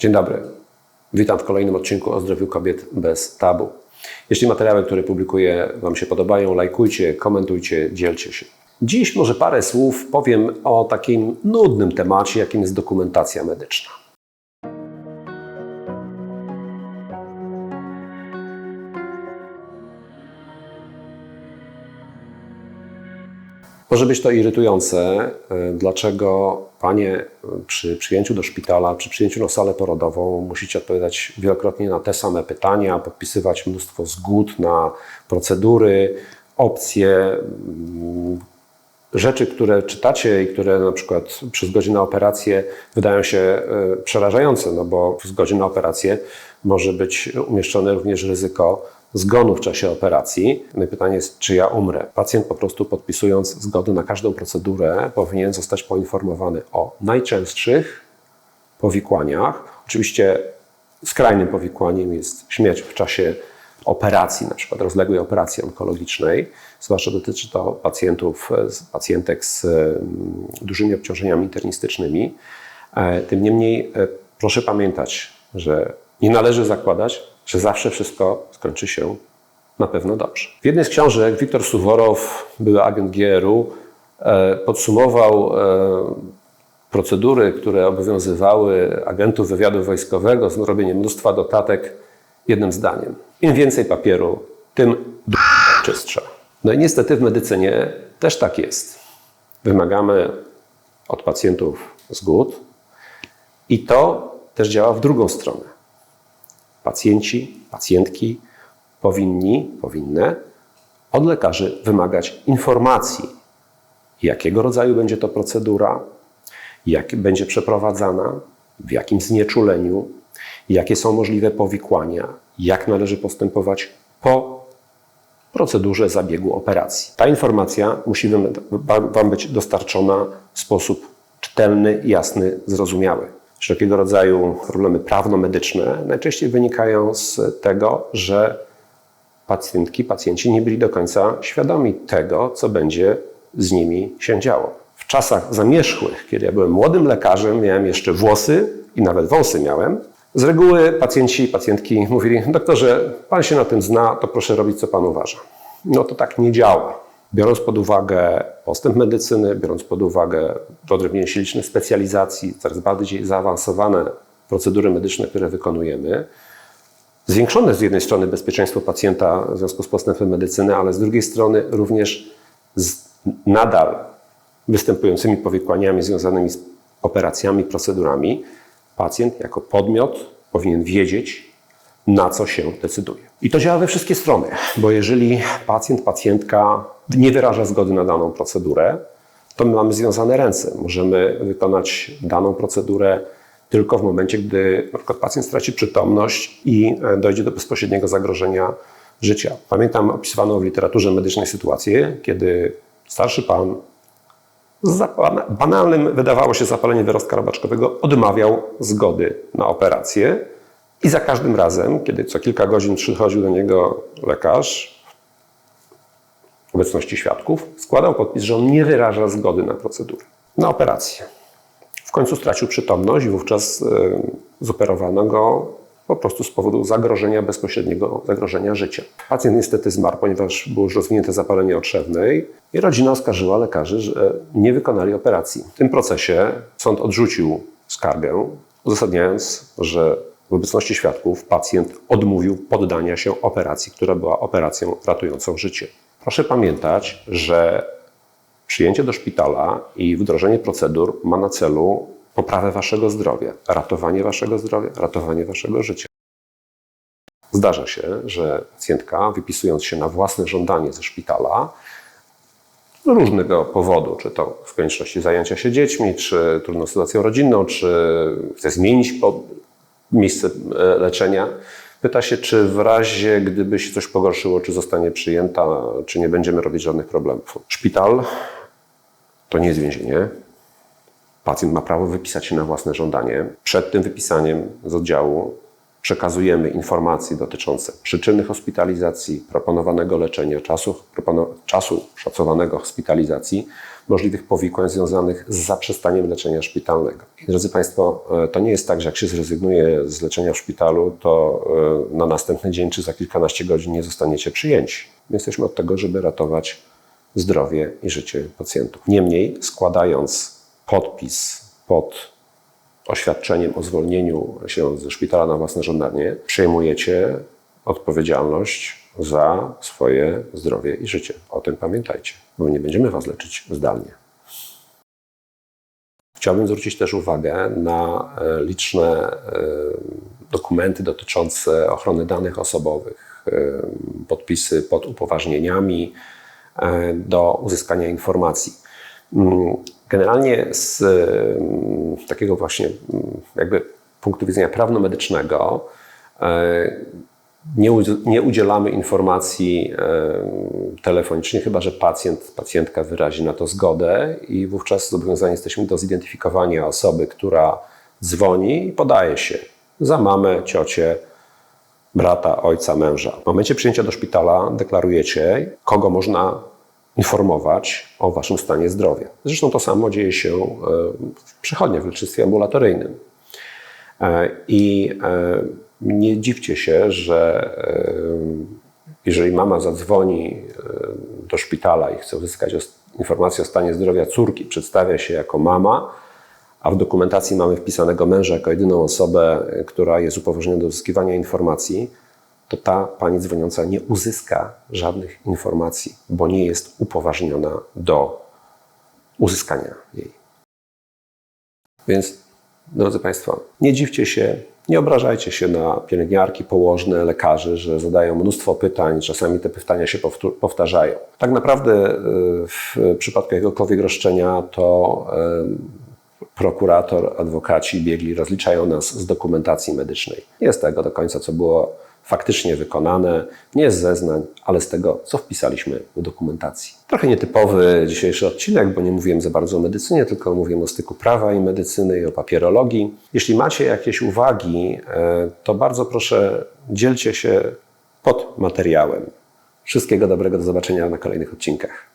Dzień dobry. Witam w kolejnym odcinku o zdrowiu kobiet bez tabu. Jeśli materiały, które publikuję, Wam się podobają, lajkujcie, komentujcie, dzielcie się. Dziś może parę słów powiem o takim nudnym temacie, jakim jest dokumentacja medyczna. Może być to irytujące, y, dlaczego panie przy przyjęciu do szpitala, przy przyjęciu na salę porodową musicie odpowiadać wielokrotnie na te same pytania, podpisywać mnóstwo zgód na procedury, opcje, mm, rzeczy, które czytacie i które na przykład przy zgodzie na operację wydają się y, przerażające, no bo w zgodzie na operację może być umieszczone również ryzyko zgonu w czasie operacji. No i pytanie jest, czy ja umrę? Pacjent po prostu podpisując zgodę na każdą procedurę powinien zostać poinformowany o najczęstszych powikłaniach. Oczywiście skrajnym powikłaniem jest śmierć w czasie operacji, na przykład rozległej operacji onkologicznej. Zwłaszcza dotyczy to pacjentów, pacjentek z mm, dużymi obciążeniami internistycznymi. E, Tym niemniej e, proszę pamiętać, że nie należy zakładać, że zawsze wszystko skończy się na pewno dobrze. W jednej z książek Wiktor Suworow, były agent GRU, e, podsumował e, procedury, które obowiązywały agentów wywiadu wojskowego z robieniem mnóstwa dotatek jednym zdaniem. Im więcej papieru, tym czystsza. No i niestety w medycynie też tak jest. Wymagamy od pacjentów zgód i to też działa w drugą stronę pacjenci, pacjentki powinni, powinny od lekarzy wymagać informacji, jakiego rodzaju będzie to procedura, jak będzie przeprowadzana, w jakim znieczuleniu, jakie są możliwe powikłania, jak należy postępować po procedurze zabiegu operacji. Ta informacja musi Wam być dostarczona w sposób czytelny, jasny, zrozumiały wszelkiego rodzaju problemy prawno-medyczne najczęściej wynikają z tego, że pacjentki, pacjenci nie byli do końca świadomi tego, co będzie z nimi się działo. W czasach zamierzchłych, kiedy ja byłem młodym lekarzem, miałem jeszcze włosy i nawet wąsy miałem, z reguły pacjenci i pacjentki mówili, doktorze, pan się na tym zna, to proszę robić, co pan uważa. No to tak nie działa. Biorąc pod uwagę postęp medycyny, biorąc pod uwagę podrobienie się licznych specjalizacji, coraz bardziej zaawansowane procedury medyczne, które wykonujemy, zwiększone z jednej strony bezpieczeństwo pacjenta w związku z postępem medycyny, ale z drugiej strony również z nadal występującymi powikłaniami związanymi z operacjami, procedurami, pacjent jako podmiot powinien wiedzieć, na co się decyduje. I to działa we wszystkie strony, bo jeżeli pacjent, pacjentka nie wyraża zgody na daną procedurę, to my mamy związane ręce. Możemy wykonać daną procedurę tylko w momencie, gdy na przykład pacjent straci przytomność i e, dojdzie do bezpośredniego zagrożenia życia. Pamiętam opisywaną w literaturze medycznej sytuację, kiedy starszy pan z banalnym, wydawało się, zapaleniem wyrostka robaczkowego odmawiał zgody na operację i za każdym razem, kiedy co kilka godzin przychodził do niego lekarz w obecności świadków, składał podpis, że on nie wyraża zgody na procedurę, na operację. W końcu stracił przytomność i wówczas y, zoperowano go po prostu z powodu zagrożenia, bezpośredniego zagrożenia życia. Pacjent niestety zmarł, ponieważ było już rozwinięte zapalenie otrzewnej i rodzina oskarżyła lekarzy, że nie wykonali operacji. W tym procesie sąd odrzucił skargę, uzasadniając, że w obecności świadków pacjent odmówił poddania się operacji, która była operacją ratującą życie. Proszę pamiętać, że przyjęcie do szpitala i wdrożenie procedur ma na celu poprawę waszego zdrowia, ratowanie waszego zdrowia, ratowanie waszego życia. Zdarza się, że pacjentka, wypisując się na własne żądanie ze szpitala, z różnego powodu, czy to z konieczności zajęcia się dziećmi, czy trudną sytuacją rodzinną, czy chce zmienić miejsce e, leczenia. Pyta się, czy w razie, gdyby się coś pogorszyło, czy zostanie przyjęta, czy nie będziemy robić żadnych problemów. Szpital to nie jest więzienie. Pacjent ma prawo wypisać się na własne żądanie. Przed tym wypisaniem z oddziału przekazujemy informacje dotyczące przyczyny hospitalizacji, proponowanego leczenia, czasu, propono, czasu szacowanego hospitalizacji, możliwych powikłań związanych z zaprzestaniem leczenia szpitalnego. I drodzy Państwo, e, to nie jest tak, że jak się zrezygnuje z leczenia w szpitalu, to e, na następny dzień czy za kilkanaście godzin nie zostaniecie przyjęci. My jesteśmy od tego, żeby ratować zdrowie i życie pacjentów. Niemniej, składając podpis pod oświadczeniem o zwolnieniu się ze szpitala na własne żądanie, przejmujecie odpowiedzialność za swoje zdrowie i życie. O tym pamiętajcie, bo nie będziemy Was leczyć zdalnie. Chciałbym zwrócić też uwagę na e, liczne e, dokumenty dotyczące ochrony danych osobowych, e, podpisy pod upoważnieniami do uzyskania informacji. Generalnie z takiego właśnie jakby punktu widzenia prawno-medycznego nie, udzielamy informacji telefonicznie, chyba że pacjent, pacjentka wyrazi na to zgodę i wówczas zobowiązani jesteśmy do zidentyfikowania osoby, która dzwoni i podaje się za mamę, ciocię, brata, ojca, męża. W momencie przyjęcia do szpitala deklarujecie, kogo można informować o waszym stanie zdrowia. Zresztą to samo dzieje się e, w przychodniach w lecznictwie ambulatoryjnym. E, I e, nie dziwcie się, że jeżeli mama zadzwoni do szpitala i chce uzyskać informację o stanie zdrowia córki, przedstawia się jako mama, a w dokumentacji mamy wpisanego męża jako jedyną osobę, która jest upoważniona do uzyskiwania informacji, to ta pani dzwoniąca nie uzyska żadnych informacji, bo nie jest upoważniona do uzyskania jej. Więc, drodzy Państwo, nie dziwcie się, nie obrażajcie się na pielęgniarki, położne, lekarzy, że zadają mnóstwo pytań, czasami te pytania się powtarzają. Tak naprawdę y, w przypadku jakiegokolwiek roszczenia to y, prokurator, adwokaci, biegli rozliczają nas z dokumentacji medycznej. Nie z tego do końca, co było faktycznie wykonane, nie z zeznań, ale z tego, co wpisaliśmy do dokumentacji. Trochę nietypowy dzisiejszy odcinek, bo nie mówiłem za bardzo o medycynie, tylko mówiłem o styku prawa i medycyny i o papierologii. Jeśli macie jakieś uwagi, e, to bardzo proszę dzielcie się pod materiałem. Wszystkiego dobrego, do zobaczenia na kolejnych odcinkach.